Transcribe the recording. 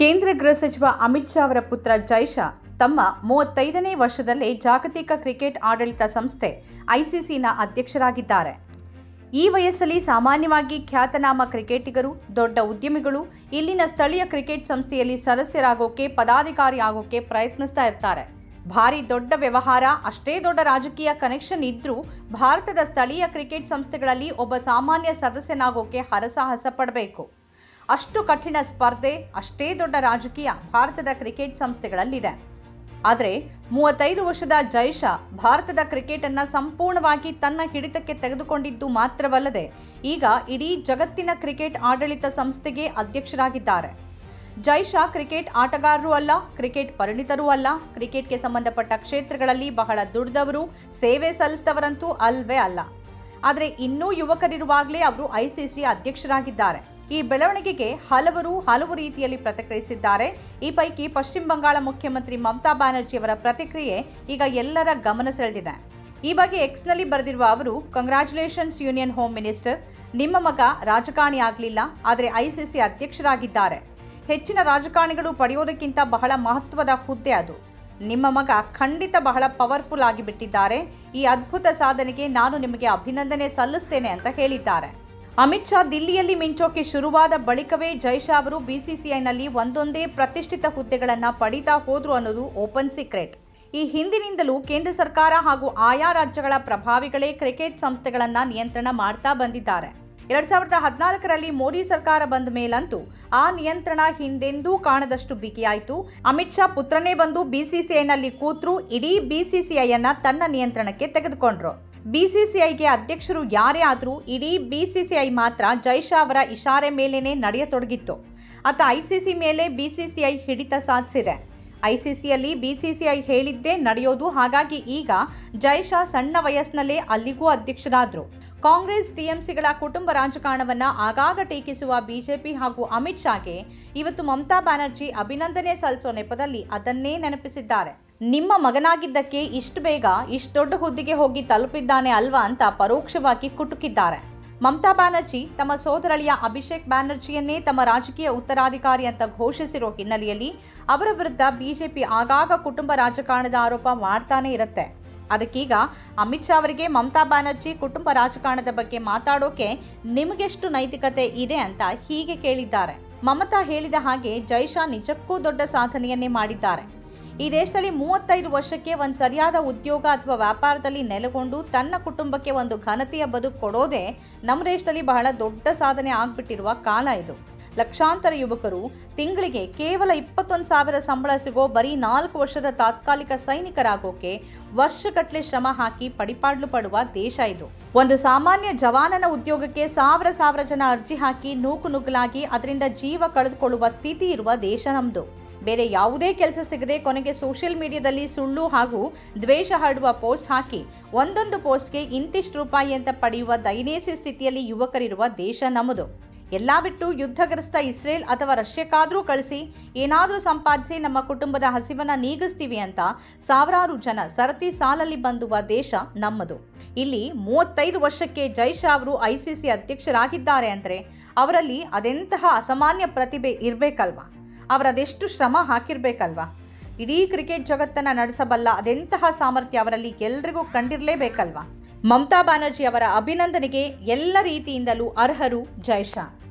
ಕೇಂದ್ರ ಗೃಹ ಸಚಿವ ಅಮಿತ್ ಶಾ ಅವರ ಪುತ್ರ ಜೈಶಾ ತಮ್ಮ ಮೂವತ್ತೈದನೇ ವರ್ಷದಲ್ಲೇ ಜಾಗತಿಕ ಕ್ರಿಕೆಟ್ ಆಡಳಿತ ಸಂಸ್ಥೆ ಐಸಿಸಿನ ಅಧ್ಯಕ್ಷರಾಗಿದ್ದಾರೆ. ಈ ವಯಸ್ಸಲ್ಲಿ ಸಾಮಾನ್ಯವಾಗಿ ಖ್ಯಾತನಾಮ ಕ್ರಿಕೆಟಿಗರು, ದೊಡ್ಡ ಉದ್ಯಮಿಗಳು, ಇಲ್ಲಿನ ಸ್ಥಳೀಯ ಕ್ರಿಕೆಟ್ ಸಂಸ್ಥೆಯಲ್ಲಿ ಸದಸ್ಯರಾಗೋಕೆ, ಪದಾಧಿಕಾರಿ ಆಗೋಕೆ ಪ್ರಯತ್ನಿಸ್ತಾ ಇರ್ತಾರೆ. ಭಾರಿ ದೊಡ್ಡ ವ್ಯವಹಾರ, ಅಷ್ಟೇ ದೊಡ್ಡ ರಾಜಕೀಯ ಕನೆಕ್ಷನ್ ಇದ್ರೂ ಭಾರತದ ಸ್ಥಳೀಯ ಕ್ರಿಕೆಟ್ ಸಂಸ್ಥೆಗಳಲ್ಲಿ ಒಬ್ಬ ಸಾಮಾನ್ಯ ಸದಸ್ಯನಾಗೋಕೆ ಹರಸಾಹಸ ಪಡಬೇಕು. ಅಷ್ಟು ಕಠಿಣ ಸ್ಪರ್ಧೆ, ಅಷ್ಟೇ ದೊಡ್ಡ ರಾಜಕೀಯ ಭಾರತದ ಕ್ರಿಕೆಟ್ ಸಂಸ್ಥೆಗಳಲ್ಲಿದೆ. ಆದರೆ ಮೂವತ್ತೈದು ವರ್ಷದ ಜೈಶಾ ಭಾರತದ ಕ್ರಿಕೆಟ್ ಅನ್ನ ಸಂಪೂರ್ಣವಾಗಿ ತನ್ನ ಹಿಡಿತಕ್ಕೆ ತೆಗೆದುಕೊಂಡಿದ್ದು ಮಾತ್ರವಲ್ಲದೆ ಈಗ ಇಡೀ ಜಗತ್ತಿನ ಕ್ರಿಕೆಟ್ ಆಡಳಿತ ಸಂಸ್ಥೆಗೆ ಅಧ್ಯಕ್ಷರಾಗಿದ್ದಾರೆ. ಜೈಶಾ ಕ್ರಿಕೆಟ್ ಆಟಗಾರರೂ ಅಲ್ಲ, ಕ್ರಿಕೆಟ್ ಪರಿಣಿತರೂ ಅಲ್ಲ, ಕ್ರಿಕೆಟ್ಗೆ ಸಂಬಂಧಪಟ್ಟ ಕ್ಷೇತ್ರಗಳಲ್ಲಿ ಬಹಳ ದುಡಿದವರು, ಸೇವೆ ಸಲ್ಲಿಸಿದವರಂತೂ ಅಲ್ವೇ ಅಲ್ಲ. ಆದರೆ ಇನ್ನೂ ಯುವಕರಿರುವಾಗಲೇ ಅವರು ಐಸಿಸಿ ಅಧ್ಯಕ್ಷರಾಗಿದ್ದಾರೆ. ಈ ಬೆಳವಣಿಗೆಗೆ ಹಲವರು ಹಲವು ರೀತಿಯಲ್ಲಿ ಪ್ರತಿಕ್ರಿಯಿಸಿದ್ದಾರೆ. ಈ ಪೈಕಿ ಪಶ್ಚಿಮ ಬಂಗಾಳ ಮುಖ್ಯಮಂತ್ರಿ ಮಮತಾ ಬ್ಯಾನರ್ಜಿ ಅವರ ಪ್ರತಿಕ್ರಿಯೆ ಈಗ ಎಲ್ಲರ ಗಮನ ಸೆಳೆದಿದೆ. ಈ ಬಗ್ಗೆ ಎಕ್ಸ್ನಲ್ಲಿ ಬರೆದಿರುವ ಅವರು ಕಂಗ್ರ್ಯಾಚುಲೇಷನ್ಸ್ ಯೂನಿಯನ್ ಹೋಮ್ ಮಿನಿಸ್ಟರ್ ನಿಮ್ಮ ಮಗ ರಾಜಕಾರಣಿ ಆಗಲಿಲ್ಲ, ಆದರೆ ಐಸಿಸಿ ಅಧ್ಯಕ್ಷರಾಗಿದ್ದಾರೆ. ಹೆಚ್ಚಿನ ರಾಜಕಾರಣಿಗಳು ಪಡೆಯೋದಕ್ಕಿಂತ ಬಹಳ ಮಹತ್ವದ ಹುದ್ದೆ ಅದು. ನಿಮ್ಮ ಮಗ ಖಂಡಿತ ಬಹಳ ಪವರ್ಫುಲ್ ಆಗಿ ಬಿಟ್ಟಿದ್ದಾರೆ ಈ ಅದ್ಭುತ ಸಾಧನೆಗೆ ನಾನು ನಿಮಗೆ ಅಭಿನಂದನೆ ಸಲ್ಲಿಸ್ತೇನೆ, ಅಂತ ಹೇಳಿದ್ದಾರೆ. ಅಮಿತ್ ಶಾ ದಿಲ್ಲಿಯಲ್ಲಿ ಮಿಂಚೋಕೆ ಶುರುವಾದ ಬಳಿಕವೇ ಜೈಶಾ ಅವರು ಬಿಸಿಸಿಐನಲ್ಲಿ ಒಂದೊಂದೇ ಪ್ರತಿಷ್ಠಿತ ಹುದ್ದೆಗಳನ್ನು ಪಡಿತಾ ಹೋದ್ರು ಅನ್ನೋದು ಓಪನ್ ಸೀಕ್ರೆಟ್. ಈ ಹಿಂದಿನಿಂದಲೂ ಕೇಂದ್ರ ಸರ್ಕಾರ ಹಾಗೂ ಆಯಾ ರಾಜ್ಯಗಳ ಪ್ರಭಾವಿಗಳೇ ಕ್ರಿಕೆಟ್ ಸಂಸ್ಥೆಗಳನ್ನು ನಿಯಂತ್ರಣ ಮಾಡ್ತಾ ಬಂದಿದ್ದಾರೆ. ಎರಡ್ ಸಾವಿರದ ಹದಿನಾಲ್ಕರಲ್ಲಿ ಮೋದಿ ಸರ್ಕಾರ ಬಂದ ಮೇಲಂತೂ ಆ ನಿಯಂತ್ರಣ ಹಿಂದೆಂದೂ ಕಾಣದಷ್ಟು ಬಿಗಿಯಾಯಿತು. ಅಮಿತ್ ಶಾ ಪುತ್ರನೇ ಬಂದು ಬಿಸಿಸಿಐನಲ್ಲಿ ಕೂತ್ರು, ಇಡೀ ಬಿಸಿಸಿಐಯನ್ನ ತನ್ನ ನಿಯಂತ್ರಣಕ್ಕೆ ತೆಗೆದುಕೊಂಡ್ರು. ಬಿಸಿಸಿಐಗೆ ಅಧ್ಯಕ್ಷರು ಯಾರೇ ಆದರೂ ಇಡೀ ಬಿಸಿಸಿಐ ಮಾತ್ರ ಜೈಶಾ ಅವರ ಇಶಾರೆ ಮೇಲೇನೆ ನಡೆಯತೊಡಗಿತ್ತು. ಅತ್ತ ಐಸಿಸಿ ಮೇಲೆ ಬಿಸಿಸಿಐ ಹಿಡಿತ ಸಾಧಿಸಿದೆ. ಐಸಿಸಿಯಲ್ಲಿ ಬಿಸಿಸಿಐ ಹೇಳಿದ್ದೇ ನಡೆಯೋದು, ಹಾಗಾಗಿ ಈಗ ಜೈಶಾ ಸಣ್ಣ ವಯಸ್ಸಿನಲ್ಲೇ ಅಲ್ಲಿಗೂ ಅಧ್ಯಕ್ಷರಾದರು. ಕಾಂಗ್ರೆಸ್ ಟಿಎಂಸಿಗಳ ಕುಟುಂಬ ರಾಜಕಾರಣವನ್ನ ಆಗಾಗ ಟೀಕಿಸುವ ಬಿಜೆಪಿ ಹಾಗೂ ಅಮಿತ್ ಶಾಗೆ ಇವತ್ತು ಮಮತಾ ಬ್ಯಾನರ್ಜಿ ಅಭಿನಂದನೆ ಸಲ್ಲಿಸೋ ನೆಪದಲ್ಲಿ ಅದನ್ನೇ ನೆನಪಿಸಿದ್ದಾರೆ. ನಿಮ್ಮ ಮಗನಾಗಿದ್ದಕ್ಕೆ ಇಷ್ಟು ಬೇಗ, ಇಷ್ಟು ದೊಡ್ಡ ಹುದ್ದೆಗೆ ಹೋಗಿ ತಲುಪಿದ್ದಾನೆ ಅಲ್ವಾ ಅಂತ ಪರೋಕ್ಷವಾಗಿ ಕುಟುಕಿದ್ದಾರೆ. ಮಮತಾ ಬ್ಯಾನರ್ಜಿ ತಮ್ಮ ಸೋದರಳಿಯ ಅಭಿಷೇಕ್ ಬ್ಯಾನರ್ಜಿಯನ್ನೇ ತಮ್ಮ ರಾಜಕೀಯ ಉತ್ತರಾಧಿಕಾರಿ ಅಂತ ಘೋಷಿಸಿರೋ ಹಿನ್ನೆಲೆಯಲ್ಲಿ ಅವರ ವಿರುದ್ಧ ಬಿಜೆಪಿ ಆಗಾಗ ಕುಟುಂಬ ರಾಜಕಾರಣದ ಆರೋಪ ಮಾಡ್ತಾನೆ ಇರುತ್ತೆ. ಅದಕ್ಕೀಗ ಅಮಿತ್ ಶಾ ಅವರಿಗೆ ಮಮತಾ ಬ್ಯಾನರ್ಜಿ ಕುಟುಂಬ ರಾಜಕಾರಣದ ಬಗ್ಗೆ ಮಾತಾಡೋಕೆ ನಿಮಗೆಷ್ಟು ನೈತಿಕತೆ ಇದೆ ಅಂತ ಹೀಗೆ ಕೇಳಿದ್ದಾರೆ. ಮಮತಾ ಹೇಳಿದ ಹಾಗೆ ಜೈಶಾ ನಿಜಕ್ಕೂ ದೊಡ್ಡ ಸಾಧನೆಯನ್ನೇ ಮಾಡಿದ್ದಾರೆ. ಈ ದೇಶದಲ್ಲಿ ಮೂವತ್ತೈದು ವರ್ಷಕ್ಕೆ ಒಂದು ಸರಿಯಾದ ಉದ್ಯೋಗ ಅಥವಾ ವ್ಯಾಪಾರದಲ್ಲಿ ನೆಲೆಗೊಂಡು ತನ್ನ ಕುಟುಂಬಕ್ಕೆ ಒಂದು ಘನತೆಯ ಬದುಕು ಕೊಡೋದೇ ನಮ್ಮ ದೇಶದಲ್ಲಿ ಬಹಳ ದೊಡ್ಡ ಸಾಧನೆ ಆಗ್ಬಿಟ್ಟಿರುವ ಕಾಲ ಇದು. ಲಕ್ಷಾಂತರ ಯುವಕರು ತಿಂಗಳಿಗೆ ಕೇವಲ ಇಪ್ಪತ್ತೊಂದು ಸಾವಿರ ಸಂಬಳ ಸಿಗೋ ಬರೀ ನಾಲ್ಕು ವರ್ಷದ ತಾತ್ಕಾಲಿಕ ಸೈನಿಕರಾಗೋಕೆ ವರ್ಷಗಟ್ಟಲೆ ಶ್ರಮ ಹಾಕಿ ಪಡಿಪಾಡ್ಲು ಪಡುವ ದೇಶ ಇದು. ಒಂದು ಸಾಮಾನ್ಯ ಜವಾನನ ಉದ್ಯೋಗಕ್ಕೆ ಸಾವಿರ ಸಾವಿರ ಜನ ಅರ್ಜಿ ಹಾಕಿ ನೂಕು ನುಗ್ಗಲಾಗಿ ಅದರಿಂದ ಜೀವ ಕಳೆದುಕೊಳ್ಳುವ ಸ್ಥಿತಿ ಇರುವ ದೇಶ ನಮ್ದು. ಬೇರೆ ಯಾವುದೇ ಕೆಲಸ ಸಿಗದೆ ಕೊನೆಗೆ ಸೋಷಿಯಲ್ ಮೀಡಿಯಾದಲ್ಲಿ ಸುಳ್ಳು ಹಾಗೂ ದ್ವೇಷ ಹರಡುವ ಪೋಸ್ಟ್ ಹಾಕಿ ಒಂದೊಂದು ಪೋಸ್ಟ್ಗೆ ಇಂತಿಷ್ಟು ರೂಪಾಯಿ ಅಂತ ಪಡೆಯುವ ದೈನೇಸಿ ಸ್ಥಿತಿಯಲ್ಲಿ ಯುವಕರಿರುವ ದೇಶ ನಮ್ಮದು. ಎಲ್ಲ ಬಿಟ್ಟು ಯುದ್ಧಗ್ರಸ್ತ ಇಸ್ರೇಲ್ ಅಥವಾ ರಷ್ಯಾಕ್ಕಾದ್ರೂ ಕಳಿಸಿ ಏನಾದರೂ ಸಂಪಾದಿಸಿ ನಮ್ಮ ಕುಟುಂಬದ ಹಸಿವನ್ನ ನೀಗಿಸ್ತೀವಿ ಅಂತ ಸಾವಿರಾರು ಜನ ಸರತಿ ಸಾಲಲ್ಲಿ ಬಂದುವ ದೇಶ ನಮ್ಮದು. ಇಲ್ಲಿ ಮೂವತ್ತೈದು ವರ್ಷಕ್ಕೆ ಜೈಶಾ ಅವರು ಐಸಿಸಿ ಅಧ್ಯಕ್ಷರಾಗಿದ್ದಾರೆ ಅಂದ್ರೆ ಅವರಲ್ಲಿ ಅದೆಂತಹ ಅಸಾಮಾನ್ಯ ಪ್ರತಿಭೆ ಇರ್ಬೇಕಲ್ವಾ? ಅವರದೆಷ್ಟು ಶ್ರಮ ಹಾಕಿರ್ಬೇಕಲ್ವಾ? ಇಡೀ ಕ್ರಿಕೆಟ್ ಜಗತ್ತನ್ನ ನಡೆಸಬಲ್ಲ ಅದೆಂತಹ ಸಾಮರ್ಥ್ಯ ಅವರಲ್ಲಿ ಎಲ್ರಿಗೂ ಕಂಡಿರಲೇಬೇಕಲ್ವಾ? ಮಮತಾ ಬ್ಯಾನರ್ಜಿ ಅವರ ಅಭಿನಂದನೆಗೆ ಎಲ್ಲ ರೀತಿಯಿಂದಲೂ ಅರ್ಹರು ಜೈಶಾ